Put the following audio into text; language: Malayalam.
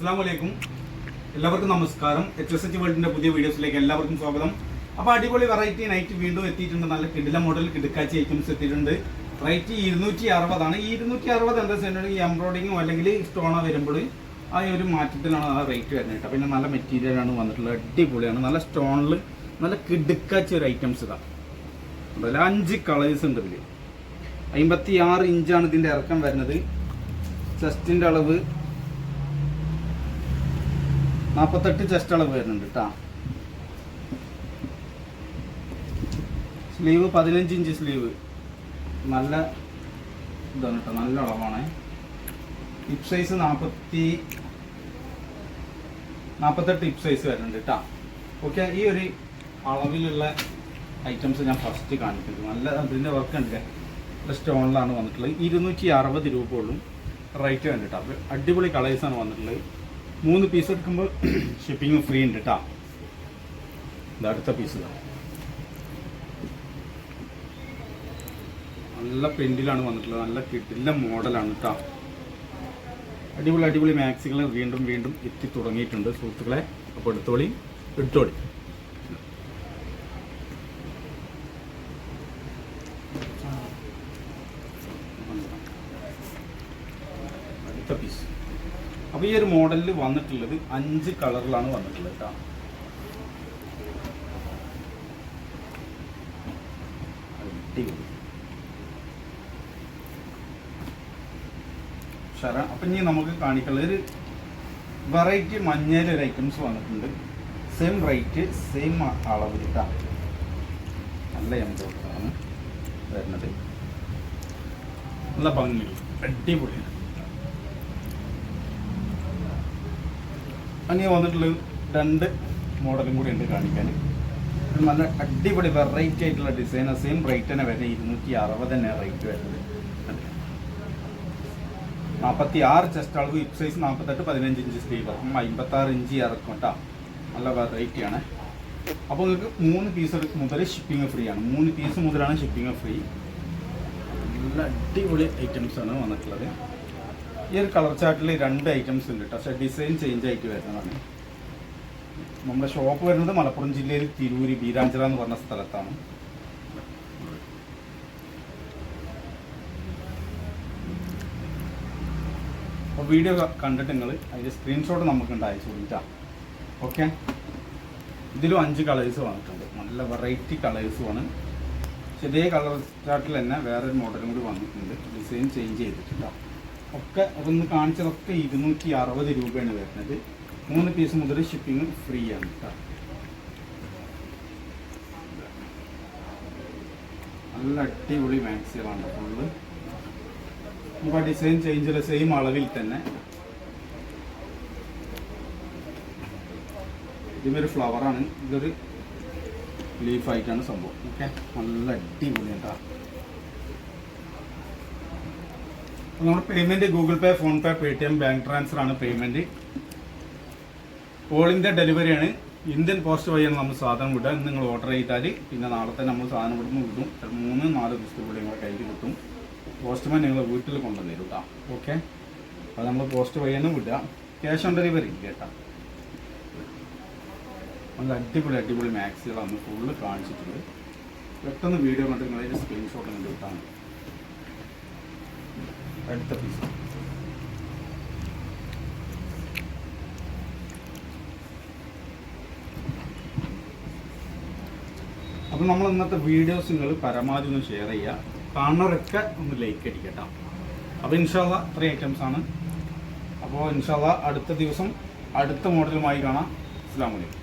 അസ്സാം വലൈക്കും എല്ലാവർക്കും നമസ്കാരം. എച്ച് എസ് എച്ച് വേൾഡിന്റെ പുതിയ വീഡിയോസിലേക്ക് എല്ലാവർക്കും സ്വാഗതം. അപ്പോൾ അടിപൊളി വെറൈറ്റി നൈറ്റ് വീണ്ടും എത്തിയിട്ടുണ്ട്. നല്ല കിടില മോഡൽ കിടക്കാച്ചി ഐറ്റംസ് എത്തിയിട്ടുണ്ട്. റേറ്റ് ഇരുന്നൂറ്റി അറുപതാണ് ഈ ഇരുന്നൂറ്റി അറുപത് എന്താ വെച്ചിട്ടുണ്ടെങ്കിൽ എംബ്രോയിഡിങ്ങോ അല്ലെങ്കിൽ സ്റ്റോണോ വരുമ്പോൾ ആ ഒരു മാറ്റത്തിലാണ് ആ റേറ്റ് വരുന്നത് കേട്ടോ. പിന്നെ നല്ല മെറ്റീരിയലാണ് വന്നിട്ടുള്ളത്. അടിപൊളിയാണ്. നല്ല സ്റ്റോണിൽ നല്ല കിടുക്കാച്ചി ഒരു ഐറ്റംസ് ഇതാ. അതിൽ അഞ്ച് കളേഴ്സ് ഉണ്ട് ഇതിൽ അമ്പത്തി ആറ് ഇഞ്ചാണ് ഇതിന്റെ ഇറക്കം വരുന്നത്. ചെസ്റ്റിന്റെ അളവ് നാൽപ്പത്തെട്ട് ചെസ്റ്റ് അളവ് വരുന്നുണ്ട് കേട്ടോ സ്ലീവ് പതിനഞ്ച് ഇഞ്ച് സ്ലീവ്. നല്ല ഇതാണ് കേട്ടോ നല്ല അളവാണ്. ഹിപ് സൈസ് നാൽപ്പത്തി നാൽപ്പത്തെട്ട് ഹിപ് സൈസ് വരുന്നുണ്ട് കേട്ടോ ഓക്കെ ഈ ഒരു അളവിലുള്ള ഐറ്റംസ് ഞാൻ ഫസ്റ്റ് കാണിക്കുന്നു. നല്ല അതിന്റെ വർക്ക് ഉണ്ട് നല്ല സ്റ്റോണിലാണ് വന്നിട്ടുള്ളത്. ഇരുന്നൂറ്റി അറുപത് രൂപ ഉള്ളൂ. റേറ്റ് വേണ്ടിട്ടാണ് അടിപൊളി കളേഴ്സാണ് വന്നിട്ടുള്ളത്. മൂന്ന് പീസ് എടുക്കുമ്പോൾ ഷിപ്പിംഗ് ഫ്രീ ഉണ്ട് കേട്ടോ ഇത് അടുത്ത പീസ് നല്ല പ്രിന്റിലാണ് വന്നിട്ടുള്ളത്. നല്ല കിടില മോഡലാണ് കേട്ടോ അടിപൊളി അടിപൊളി മാക്സികൾ വീണ്ടും വീണ്ടും എത്തി തുടങ്ങിയിട്ടുണ്ട്. സുഹൃത്തുക്കളെ അപ്പോൾ എടുത്തോളി എടുത്തോളി അടുത്ത പീസ് അപ്പോൾ ഈ ഒരു മോഡലിൽ വന്നിട്ടുള്ളത് അഞ്ച് കളറിലാണ് വന്നിട്ടുള്ളത് കേട്ടോ അപ്പം ഇനി നമുക്ക് കാണിക്കുള്ള ഒരു വെറൈറ്റി മഞ്ഞയിൽ ഒരു ഐറ്റംസ് വന്നിട്ടുണ്ട്. സെയിം റേറ്റ് സെയിം അളവ് നല്ല എംബ്രോയിഡറാണ് വരുന്നത്. നല്ല ഭംഗി അടിപൊളിയാണ്. അങ്ങനെ വന്നിട്ടുള്ള രണ്ട് മോഡലും കൂടി ഉണ്ട് കാണിക്കാൻ. നല്ല അടിപൊളി വെറൈറ്റി ആയിട്ടുള്ള ഡിസൈൻ സെയിം റേറ്റ് തന്നെ വരുന്നത്. ഇരുന്നൂറ്റി അറുപത് തന്നെ റേറ്റ് വരുന്നത്. നാൽപ്പത്തി ആറ് ചെസ്റ്റ് അളവ് ഹിപ്പ് സൈസ് നാൽപ്പത്തെട്ട് പതിനഞ്ച് ഇഞ്ച് സ്ലീവ് അമ്പത്തി ആറ് ഇഞ്ച് ഇറക്കും കേട്ടോ നല്ല വെറൈറ്റി ആണ്. അപ്പോൾ നിങ്ങൾക്ക് മൂന്ന് പീസ് മുതൽ ഷിപ്പിംഗ് ഫ്രീ ആണ്. മൂന്ന് പീസ് മുതലാണ് ഷിപ്പിംഗ് ഫ്രീ നല്ല അടിപൊളി ഐറ്റംസ് ആണ് വന്നിട്ടുള്ളത്. ഈ ഒരു കളർ ചാർട്ടിൽ രണ്ട് ഐറ്റംസ് ഉണ്ട് കേട്ടോ പക്ഷേ ഡിസൈൻ ചേഞ്ച് ആയിട്ട് വരുന്നതാണ്. നമ്മുടെ ഷോപ്പ് വരുന്നത് മലപ്പുറം ജില്ലയിൽ തിരൂര് ബീരാഞ്ചിറ എന്ന് പറഞ്ഞ സ്ഥലത്താണ്. അപ്പോൾ വീഡിയോ കണ്ടിട്ട് നിങ്ങൾ അതിന്റെ സ്ക്രീൻഷോട്ട് നമുക്ക് ഉണ്ട് അയച്ചു കൊടുക്കാം ഓക്കെ ഇതിലും അഞ്ച് കളേഴ്സ് വന്നിട്ടുണ്ട്. നല്ല വെറൈറ്റി കളേഴ്സുമാണ് പക്ഷെ ഇതേ കളർ ചാർട്ടിൽ തന്നെ വേറൊരു മോഡലും കൂടി വന്നിട്ടുണ്ട്. ഡിസൈൻ ചേഞ്ച് ചെയ്തിട്ടില്ല. ഒക്കെ അതൊന്ന് കാണിച്ചതൊക്കെ ഇരുന്നൂറ്റി അറുപത് രൂപയാണ് വരുന്നത്. മൂന്ന് പീസ് മുതൽ ഷിപ്പിംഗ് ഫ്രീ ആണ് നല്ല അടിപൊളി മാക്സികളാണ് ഫുള്ള് നമുക്ക് ആ ഡിസൈൻ ചേഞ്ച് സെയിം അളവിൽ തന്നെ. ഇതിമൊരു ഫ്ലവറാണ് ഇതൊരു ലീഫായിട്ടാണ് സംഭവം. ഓക്കെ നല്ല അടിപൊളി കേട്ടോ നമ്മുടെ payment Google pay PhonePe Paytm bank transfer ആണ് പേയ്മെന്റ് ഓൾ ഇന്ത്യ ഡെലിവറിയാണ് ഇന്ത്യൻ പോസ്റ്റ് വഴിയാണ് നമ്മൾ സാധനം വിടുക. ഇന്ന് നിങ്ങൾ ഓർഡർ ചെയ്താൽ പിന്നെ നാളെ തന്നെ നമ്മൾ സാധനം ഇവിടുന്ന് കിട്ടും മൂന്ന് നാല് ദിവസത്തിലൂടെ നിങ്ങളെ കയ്യിൽ കിട്ടും. പോസ്റ്റ്മാൻ നിങ്ങൾ വീട്ടിൽ കൊണ്ടുവന്ന് തരും കേട്ടോ ഓക്കെ അത് നമ്മൾ പോസ്റ്റ് വഴിയാണ് വിടുക. ക്യാഷ് ഓൺ ഡെലിവറി ഇല്ല കേട്ടോ നല്ല അടിപൊളി അടിപൊളി മാക്സികളാണ് ഫുള്ള് കാണിച്ചിട്ടുണ്ട് പെട്ടെന്ന് വീഡിയോ കണ്ടിട്ട് നിങ്ങളതിന്റെ സ്ക്രീൻഷോട്ട് നിങ്ങൾ കിട്ടാൻ അടുത്ത പീസ് അപ്പം നമ്മൾ ഇന്നത്തെ വീഡിയോസ് നിങ്ങൾ പരമാവധി ഒന്ന് ഷെയർ ചെയ്യുക. കാണുന്നവരൊക്കെ ഒന്ന് ലൈക്ക് അടിക്കട്ടോ. അപ്പോൾ ഇൻഷാല്ല ഇത്രയും ഐറ്റംസ് ആണ്. അപ്പോൾ ഇൻഷാല്ല അടുത്ത ദിവസം അടുത്ത മോഡലുമായി കാണാം. അസ്സാം വലൈക്കും